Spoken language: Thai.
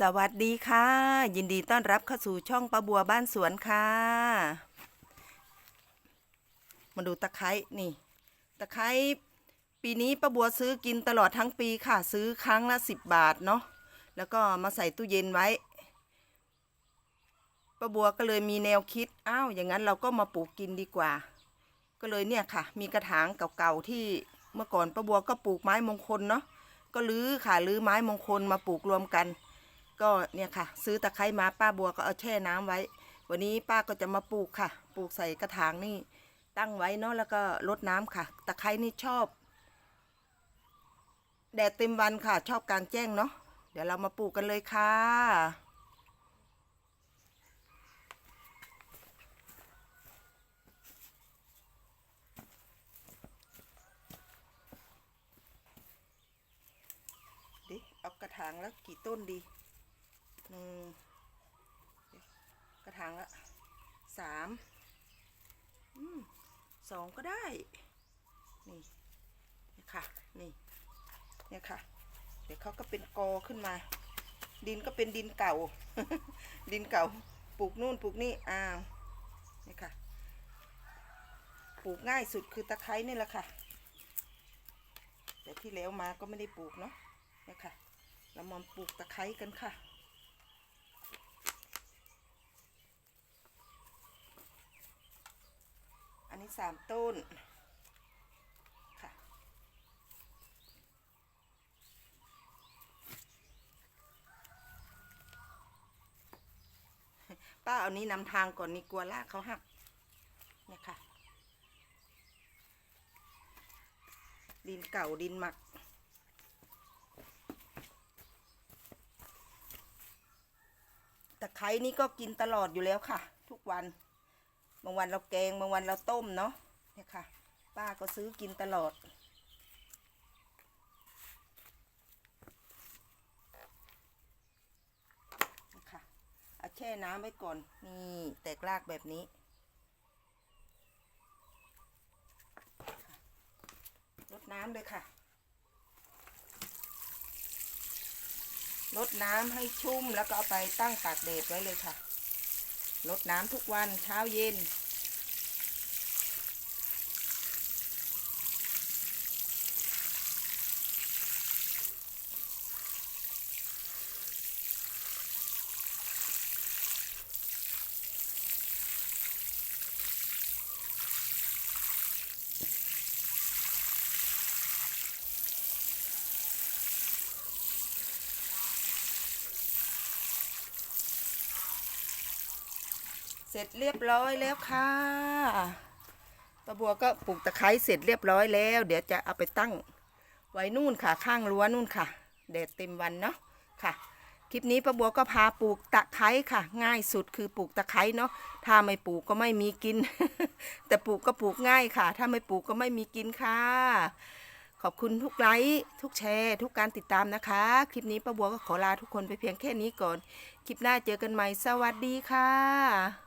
สวัสดีค่ะ ยินดีต้อนรับเข้าสู่ช่องป้าบัวบ้านสวนค่ะ มาดูตะไคร้นี่ ตะไคร้ปีนี้ป้าบัวซื้อกินตลอดทั้งปีค่ะ ซื้อครั้งละสิบบาทเนาะแล้วก็มาใส่ตู้เย็นไว้ป้าบัวก็เลยมีแนวคิดอ้าวอย่างนั้นเราก็มาปลูกกินดีกว่า ก็เลยเนี่ยค่ะ มีกระถางเก่าๆที่เมื่อก่อนป้าบัวก็ปลูกไม้มงคลเนาะก็รื้อค่ะรื้อไม้มงคลมาปลูกรวมกัน ก็เนี่ยค่ะ ซื้อตะไคร้มาป้าบัวก็เอาแช่น้ำไว้ วันนี้ป้าก็จะมาปลูกค่ะ ปลูกใส่กระถางนี่ตั้งไว้เนาะแล้วก็รดน้ำค่ะ ตะไคร้นี่ชอบ แดดเต็มวันค่ะ ชอบกลางแจ้งเนาะเดี๋ยวเรามาปลูกกันเลยค่ะดิเอากระถางแล้วกี่ต้นดี หนึ่งกระถางละสามสองก็ได้ นี่นี่ค่ะ นี่เนี่ยค่ะ เดี๋ยวเขาก็เป็นกอขึ้นมา ดินก็เป็นดินเก่า ดินเก่า ปลูกนู่นปลูกนี่ อ้าวนี่ค่ะ ปลูกง่ายสุดคือตะไคร้นี่แหละค่ะ แต่ที่แล้วมาก็ไม่ได้ปลูกเนาะนี่ค่ะ เรามาปลูกตะไคร้กันค่ะ อันนี้ สามต้นค่ะ ป้าเอานี้นำทางก่อนนี่กลัวลากเขาหักเนี่ยค่ะดินเก่าดินหมักตะไคร้นี่ก็กินตลอดอยู่แล้วค่ะ ทุกวัน บางวันเราแกงบางวันเราต้มเนาะเนี่ยค่ะ ป้าก็ซื้อกินตลอดนะค่ะเอาแช่น้ำไว้ก่อน นี่แตกรากแบบนี้รดน้ำเลยค่ะรดน้ำให้ชุ่มแล้วก็เอาไปตั้งตากแดดไว้เลยค่ะ รดน้ำทุกวันเช้าเย็น เสร็จเรียบร้อยแล้วค่ะป้าบัวก็ปลูกตะไคร้เสร็จเรียบร้อยแล้ว เดี๋ยวจะเอาไปตั้งไว้นู่นค่ะ ข้างรั้วนู่นค่ะแดดเต็มวันเนาะค่ะ คลิปนี้ป้าบัวก็พาปลูกตะไคร้ค่ะ ง่ายสุดคือปลูกตะไคร้เนาะถ้าไม่ปลูกก็ไม่มีกิน แต่ปลูกก็ปลูกง่ายค่ะ ถ้าไม่ปลูกก็ไม่มีกินค่ะ ขอบคุณทุกไลค์ทุกแชร์ ทุกการติดตามนะคะ คลิปนี้ป้าบัวก็ขอลาทุกคนไปเพียงแค่นี้ก่อน คลิปหน้าเจอกันใหม่สวัสดีค่ะ